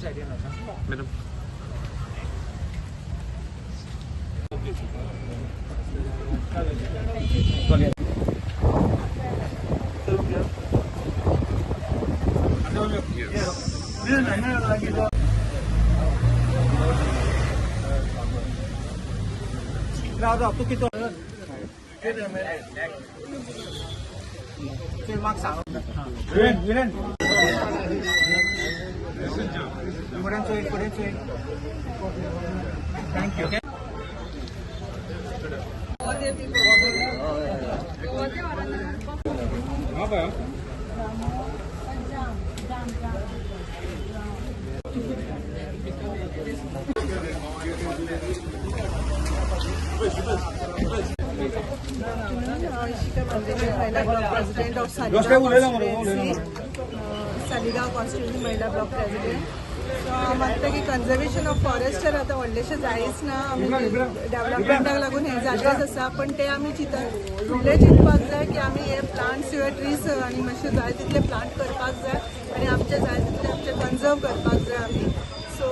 सायडीन आसा मॅडम राव तू किती म्हाका सांग विरेन विरेन फुडें चोय फुडें चोय थँक्यू हा पळय Ishika Mandale, Mahila Block President of म्हणटा की कन्झर्वेशन ऑफ फॉरेस्टर आतां व्हडलेशें जायच ना. आमी डेव्हलपमेंटाक लागून हे जागेच आसा पण ते आमी चिंतन फुडलें चिंतपाक जाय की आमी हे प्लांट्स किंवा ट्रीज आनी मातशे जाय तितले प्लांट करपाक जाय आनी आमचे जाय तितले आमचे कन्झर्व करपाक जाय आमी so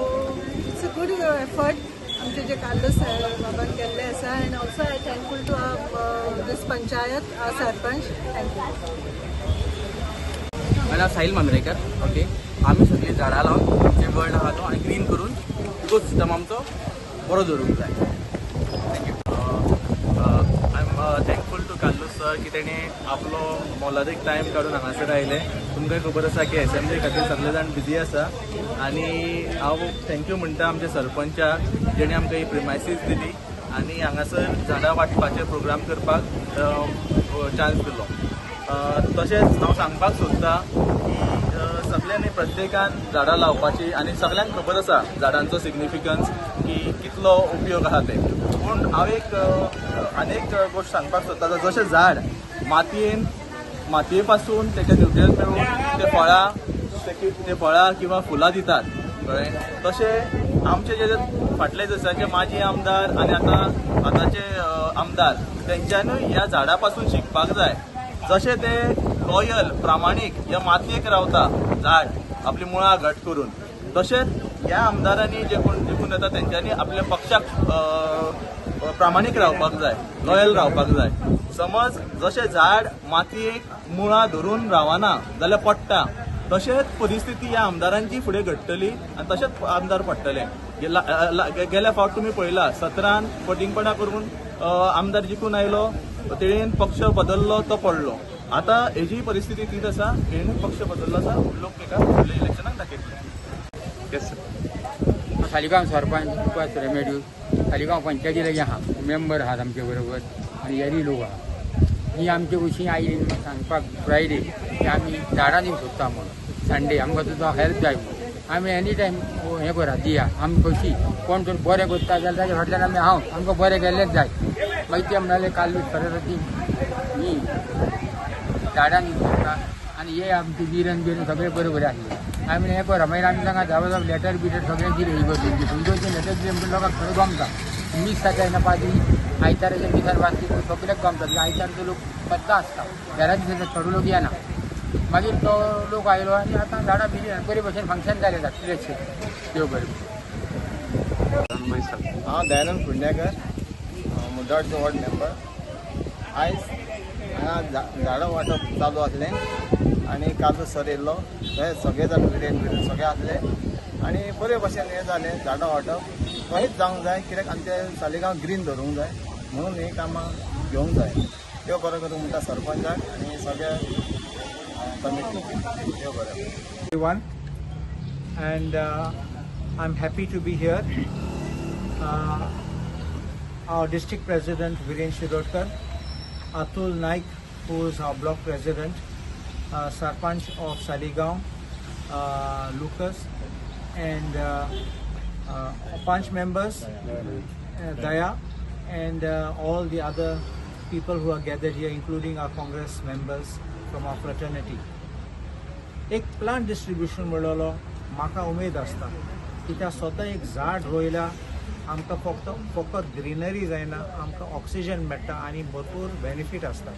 it's a good effort आमचे जे कार्लोस बाबान केल्ले आसा and also I thankful to this panchayat sarpanch thank you माझं नाव साहिल मांद्रेकर ओके आम्ही सगळी झाडां लावन आमचे वर्ल्ड आहा तो आनी ग्रीन करून इकोसिस्टम आमचो बरो दवरूंक जाय thank you I am thankful to Carlos sir की तेणे आपलो मोलादीक टायम काडून हांगासर आयले तुमकां खबर आसा की एसेंब्ली खातीर सगळे जाण बिजी आसा. आनी हांव थँक्यू म्हणटा आमच्या सरपंचाक जेणे आमकां ही प्रिमायसीस दिली. आनी हांगासर झाडां वांटपाचे प्रोग्राम करपाक चान्स दिलो. Uh, तशेंच हांव सांगपाक सोदतां की प्रत्येकान झाडां लावपाची आनी सगळ्यांक खबर आसा झाडांचो सिग्निफिकन्स की कितलो उपयोग आहा ते पूण हांव एक अ, आनीक गोश्ट सांगपाक सोदता. जशें झाड मातयेन मातये पासून तेका न्युट्रियन्स मेळून ते फळां ते- फळां किंवा फुलां दितात कळ्ळें? तशें आमचे जे फाटले दिसाचे माजी आमदार आनी आतां आतांचे आमदार तेंच्यांनूय ह्या झाडां पासून शिकपाक जाय. जशें ते लॉयल प्रामाणीक ह्या मातयेक रावता झाड आपली मुळां घट करून. तशेंच ह्या आमदारांनी जे कोण जिखून येता तेंच्यांनी आपल्या पक्षाक प्रामाणीक रावपाक जाय लॉयल रावपाक जाय. समज जशें झाड मातयेक मुळां धरून रावना जाल्यार पडटा. तशेंच परिस्थिती ह्या आमदारांची फुडें घडटली आनी तशेंच आमदार पडटले. गेल्या फावट तुमी पळयला सतरान फटींगपणां करून आमदार जिखून आयलो तेणेन पक्ष बदललो तो पडलो. आतां हेजी परिस्थिती तीच आसा हेणें पक्ष बदललो आसा लोक तेका फुडल्या इलेक्शनाक दाखयतले येस सर सालिगांव सरपंच उपास रेमेड्यू सालिगांव पंचायती लागीं आहा मेंबर आहात आमचे बरोबर. आनी हेरी लोक आहा ही आमची अशी आयली सांगपाक फ्रायडे की आमी झाडां दिवंक सोदता म्हणून संडे आमकां तुजो हेल्प जाय म्हणून आमी एनी टायम हें करा दिया. आमी कशी? कोण तर बरें करता जाल्यार ताच्या फाटल्यान आमी हांव आमकां बरें गेल्लेंच जाय. मागीर ते म्हणाले काल सरस्वती ही झाडां दिवंक आणि हे आमचे बिरण बिरण सगळे बरोबर आसले आमी हें करा मागीर आमी तांकां जावं लेटर बिटर सगळें दिलें ही गरजेची म्हणजे तुमचे लेटर दिलें म्हणजे लोकांक खरें गमता मीस ताच्या ना पादी आयताराच्या मिसार बांदली सगळ्याक गमता आयतारचो लोक बद्दा आसता घरा दिसाचे थोडे लोक येना मागीर तो लोक आयलो आनी आतां झाडां बिरी बरे भशेन फंक्शन जालें जातलेशें देव बरें हांव दयानंद कुंडेकर मुड्डवाडचो वॉर्ड मेंबर आयज हांगा झाडां वांटप चालू आसलें आनी काजू सर येयल्लो थंय सगळे जाण विरेन बिरेन सगळे आसले आनी बरे भशेन हें जालें झाडां वांटप. खंयच जावंक जाय कित्याक आमचे सालिगांव ग्रीन धरूंक जाय. म्हणून ही कामां घेवंक जाय. देव बरें करूं म्हणटा सरपंचाक आनी सगळ्या कमिटी. देव बरें. One and I am happy to be here our district president Viren Shirodkar, Atul Naik, who is our block president, uh, Sarpanch of Saligaon, uh, Lucas, and uh, uh, Panch members, uh, Daya, and uh, all the other people who are gathered here, including our Congress members from our fraternity. एक plant distribution म्हणलेलो म्हाका उमेद आसता त्या स्वता एक झाड रोयला आमकां फक्त फकत ग्रिनरी जायना आमकां ऑक्सिजन मेळटा आनी भरपूर बेनिफीट आसता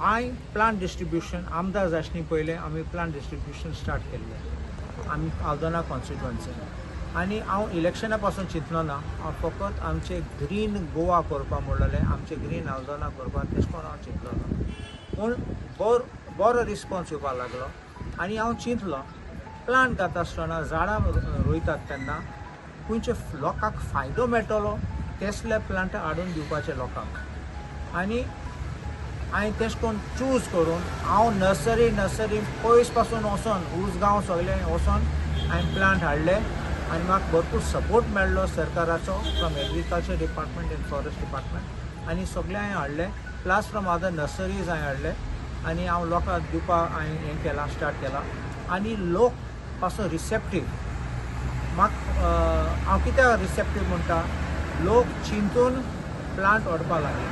हांवें प्लांट डिस्ट्रिब्युशन आमदार जाशनी पयलें आमी प्लांट डिस्ट्रिब्युशन स्टार्ट केल्लें आमी आल्दोना कॉन्स्टिट्युएन्सीन आनी हांव इलेक्शना पासून चिंतलो ना हांव फकत आमचें ग्रीन गोवा करपा म्हणलेलें आमचें ग्रीन आल्दोना करपा तेशें करून हांव चिंतलो ना. पूण बर बरो रिस्पॉन्स येवपाक लागलो. आनी हांव चिंतलो प्लांट घाता आसतना झाडां रोयतात तेन्ना खंयचे लोकांक फायदो मेळटलो तसले प्लांट हाडून दिवपाचे लोकांक. आनी हांवें तेश कोन्न चूज करून हांव नर्सरी नर्सरी पयसपासून वचोन उसगांव सगळें वचोन हांवें प्लांट हाडले. आनी म्हाका भरपूर सपोर्ट मेळ्ळो सरकाराचो from agriculture department and forest department आनी सगळें हांवें हाडलें प्लस फ्रॉम अदर नर्सरीज हांवें हाडले. आनी हांव लोकांक दिवपाक हांवें हें केलां स्टार्ट केलां. आनी लोक पासून रिसेप्टीव म्हाका हांव कित्याक रिसेप्टीव म्हणटा लोक चिंतून प्लांट व्हरपा लागले.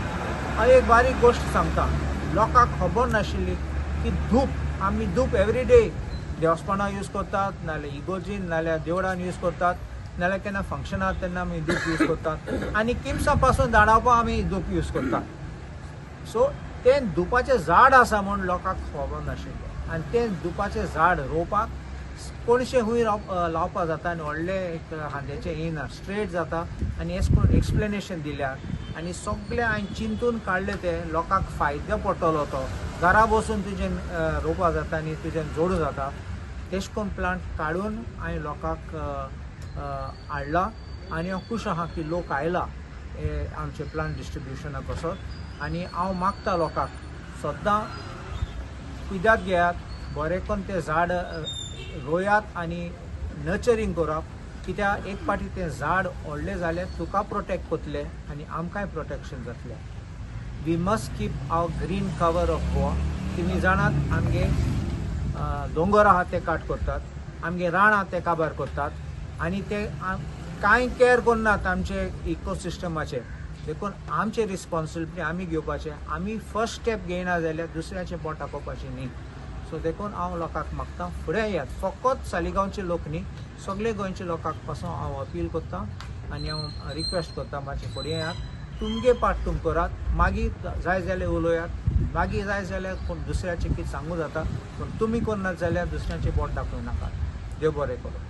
हांव एक बारीक गोश्ट सांगता. लोकांक खबर नाशिल्ली की धूप आमी धूप एवरी डे यूज करतात नाल्यार इगोजीन नाल्यार देवळान यूज करतात नाल्यार केन्ना फंक्शन तेन्ना आमी धूप यूज करतात. आनी किमसां पासून धाडावपाक आमी धूप यूज करतात. सो तें धुपाचें झाड आसा म्हूण लोकांक खबर नाशिल्लें आनी तें धुपाचें झाड रोवपाक कोणशे खूंय राव लावपाक जाता आनी व्हडलें एक हांद्याचें येना स्ट्रेट जाता. आनी एश करून एक्सप्लेनेशन दिल्यार आनी सगळें हांवें चिंतून काडलें तें लोकांक फायदो पडटलो तो. घरा बसून तुजें रोवपा जाता आनी तुजें जोडूं जाता. तेश कोन्न प्लांट काडून हांवें लोकांक हाडला. आनी हांव खूश आहा की लोक आयला हे आमचे प्लांट डिस्ट्रिब्युशनाक वचत आनी हांव मागता लोकांक सद्दां कुयदाद घेयात बरें करून तें झाड रोयात आनी नर्चरींग करप कित्याक एक पाटी तें झाड व्हडलें जालें तुका प्रोटेक्ट कोतलें आनी आमकांय प्रोटेक्शन जातलें. We must keep our green cover of Goa तुमी जाणात आमगे दोंगर आहा ते काट करतात आमगे रान आहा ते काबार करतात आनी ते कांय केअर करनात आमचे इकोसिस्टमाचे देखून आमचे रिस्पॉन्सिबिलिटी आमी घेवपाचे. आमी फर्स्ट स्टेप घेयना जाल्यार दुसऱ्याचे पोट दाखोवपाचें न्ही. सो देखून हांव लोकांक मागता फुडें येयात. फकत सालिगांवचे लोक न्ही सगळे गोंयचे लोकांकपासून हांव अपील करतां आनी हांव रिक्वेस्ट करतां मातशें फुडें येयात. तुमगे पाट तुम करात मागीर जाय जाल्यार उलोयात मागीर जाय जाल्यार कोण दुसऱ्याचें कितें सांगूं जाता पूण तुमी करनात जाल्यार दुसऱ्यांचे पोट दाखोवं नाकात. देव बरें करूं.